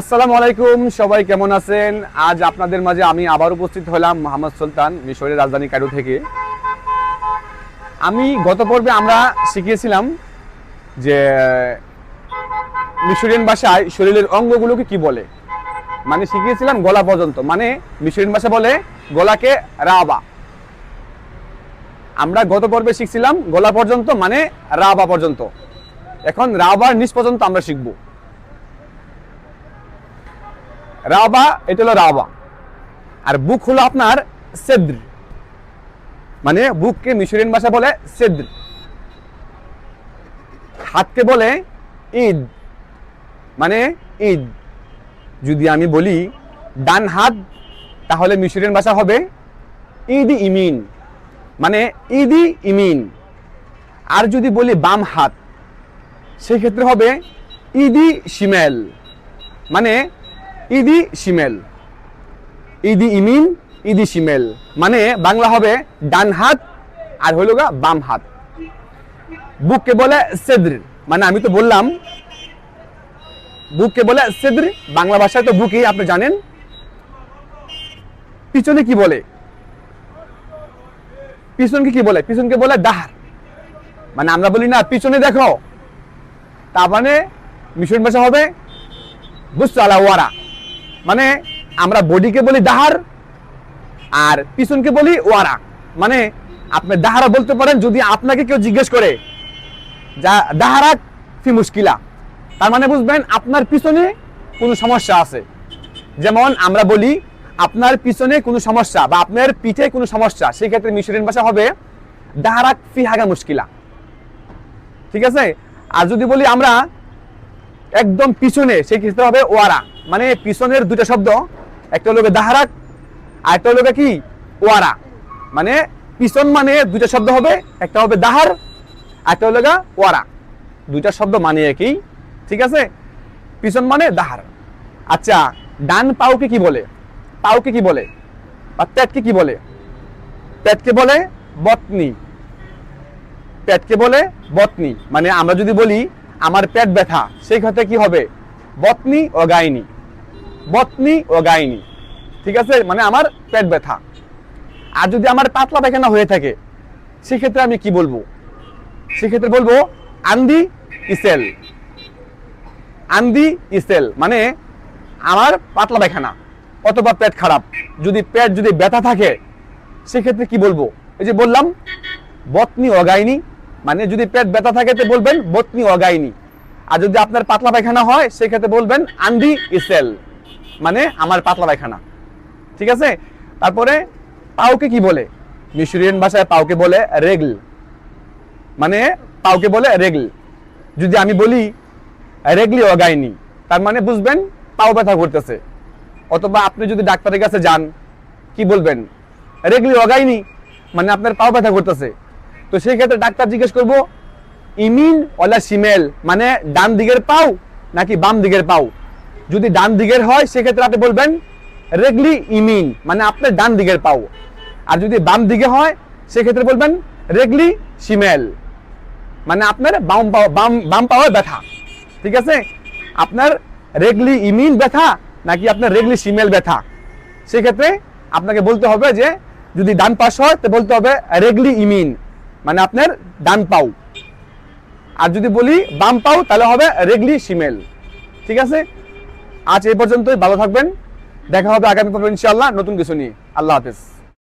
আসসালামু আলাইকুম, সবাই কেমন আছেন? আজ আপনাদের মাঝে আমি আবার উপস্থিত হলাম মোহাম্মদ সুলতান, মিশরের রাজধানী কায়রো থেকে। আমি গত পর্বে আমরা শিখিয়েছিলাম যে মিশরিয়ান ভাষায় শরীরের অঙ্গগুলোকে কি বলে। মানে শিখিয়েছিলাম গলা পর্যন্ত। মানে মিশরিয়ান ভাষা বলে গলাকে রাবা। আমরা গত পর্বে শিখছিলাম গলা পর্যন্ত মানে রাবা পর্যন্ত। এখন রাবার নিচ পর্যন্ত আমরা শিখব। রাবা, এটা হলো রাবা। আর বুক হলো আপনার সেদ্র। মানে বুককে মিশরিয়ান ভাষা বলে সেদ্র। হাতকে বলে ঈদ। মানে ঈদ। যদি আমি বলি ডান হাত, তাহলে মিশরিয়ান ভাষা হবে ঈদ ইমিন মানে। ঈদি ইমিন আর যদি বলি বাম হাত, সেক্ষেত্রে হবে ঈদি শিমেল। মানে ইদি শিমেল। ইদি ইমিন, ইদি শিমেল। মানে বাংলা হবে ডান হাত আর হইল গা বাম হাত। বুককে বলে সেদ্র। মানে আমি তো বললাম, বুককে বলে সেদ্র। বাংলা ভাষায় তো বুকই, আপনি জানেন। পিছনে কি বলে? পিছনকে কি বলে? পিছনকে বলে দাহার। মানে আমরা বলি, না, পিছনে দেখো। তার মানে মিশন ভাষা হবে বুঝছ আলা ওয়ারা। মানে আমরা বডিকে বলি দাহার, আর পিছনকে বলি ওয়ারা। মানে আপনি দাহারা বলতে পারেন যদি আপনাকে কেউ জিজ্ঞেস করে, যা, দাহারা ফি মুশকিলা। তার মানে বুঝবেন আপনার পিছনে কোনো সমস্যা আছে। যেমন আমরা বলি, আপনার পিছনে কোনো সমস্যা বা আপনার পিঠে কোনো সমস্যা। সেই ক্ষেত্রে মিশরিয়ান ভাষা হবে দাহারাক ফি হাগা মুশকিলা। ঠিক আছে? আর যদি বলি আমরা একদম পিছনে সেই ক্ষেত্রে হবে? ওয়ারা। মানে পিছনের দুটো শব্দ, একটা হলো দাহারাক, আর একটা হলো কি? ওয়ারা। মানে পিছন মানে দুটো শব্দ হবে, একটা হবে দাহার, আর একটা হলো ওয়ারা। দুইটা শব্দ মানে একই, ঠিক আছে? পিছন মানে দাহার। আচ্ছা ডান পাউকে কি বলে? পাউকে কি বলে? বা পেটকে কি বলে? পেটকে বলে বতনি। পেটকে বলে বতনি। মানে আমরা যদি বলি আমার পেট ব্যথা, সেই ক্ষেত্রে কি হবে? বতনি ও গাইনি। বতনি ও গাইনি। ঠিক আছে? মানে আমার পেট ব্যথা। আর যদি আমার পাতলা পায়খানা হয়ে থাকে, সেক্ষেত্রে আমি কি বলব? সেক্ষেত্রে বলব, আন্দি ইসেল। আন্দি ইসেল মানে আমার পাতলা পায়খানা অথবা পেট খারাপ। যদি পেট যদি ব্যথা থাকে, সেক্ষেত্রে কি বলব? এই যে বললাম, বতনি অগাইনি মানে যদি পেট ব্যথা থাকে তো বলবেন, বতনি অগাইনি। আর যদি আপনার পাতলা পায়খানা হয় সেক্ষেত্রে বলবেন আন্দি ইসেল। মানে আমার পাতলা পায়খানা। ঠিক আছে? তারপরে পাউকে কি বলে? মিশরিয়ান ভাষায় পাউকে বলে রেগল। মানে পাউকে বলে রেগল। যদি আমি বলি, রেগলি অগাইনি, তার মানে বুঝবেন, পাও ব্যথা করতেছে। অথবা আপনি যদি ডাক্তারের কাছে যান, কি বলবেন? রেগলি অগাইনি মানে আপনার পাও ব্যথা করতেছে। তো সেই ক্ষেত্রে ডাক্তার জিজ্ঞেস করব, ইমিন ওলা সিমেল? মানে ডান দিকের পাও নাকি বাম দিকের পাও? যদি ডান দিকের হয়, সেক্ষেত্রে আপনি বলবেন, রেগলি ইমিন মানে আপনার ডান দিকের পাও। আর যদি বাম দিকে হয়, সেক্ষেত্রে বলবেন, রেগলি সিমেল। মানে আপনার বাম পাও, বাম বাম পাওয়ার ব্যথা। ঠিক আছে? আপনার রেগলি ইমিন ব্যথা নাকি আপনার রেগলি সিমেল ব্যথা? সেক্ষেত্রে আপনাকে বলতে হবে যে, যদি ডান পাশ হয়, তো বলতে হবে, রেগলি ইমিন। মানে আপনার ডান পাও। আর যদি বলি বাম পাও, তাহলে হবে রেগলি সিমেল ঠিক আছে? আজ এই পর্যন্তই, ভালো থাকবেন। দেখা হবে আগামী পর্ব ইনশাআল্লাহ নতুন কিছু নিয়ে। আল্লাহ হাফেজ।